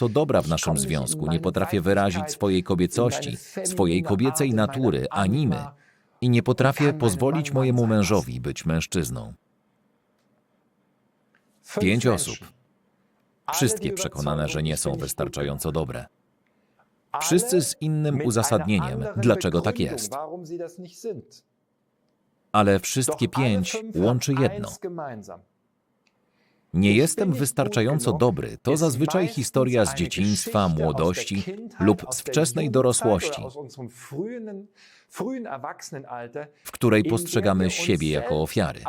to dobra w naszym związku, nie potrafię wyrazić swojej kobiecości, swojej kobiecej natury, animy i nie potrafię pozwolić mojemu mężowi być mężczyzną. Pięć osób. Wszystkie przekonane, że nie są wystarczająco dobre. Wszyscy z innym uzasadnieniem, dlaczego tak jest. Ale wszystkie pięć łączy jedno. Nie jestem wystarczająco dobry to zazwyczaj historia z dzieciństwa, młodości lub z wczesnej dorosłości, w której postrzegamy siebie jako ofiary.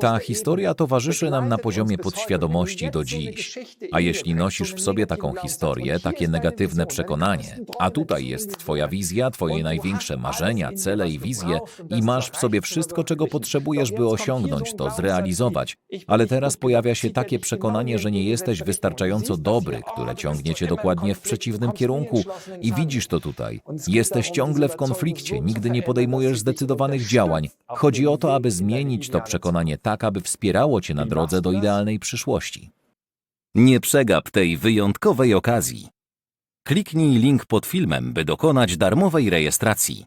Ta historia towarzyszy nam na poziomie podświadomości do dziś. A jeśli nosisz w sobie taką historię, takie negatywne przekonanie, a tutaj jest Twoja wizja, Twoje największe marzenia, cele i wizje, i masz w sobie wszystko, czego potrzebujesz, by osiągnąć to, zrealizować, ale teraz pojawia się takie przekonanie, że nie jesteś wystarczająco dobry, które ciągnie cię dokładnie w przeciwnym kierunku, i widzisz to tutaj. Jesteś ciągle w konflikcie, nigdy nie podejmujesz zdecydowanych działań. Chodzi o to, aby zmienić to przekonanie tak, aby wspierało cię na drodze do idealnej przyszłości. Nie przegap tej wyjątkowej okazji. Kliknij link pod filmem, by dokonać darmowej rejestracji.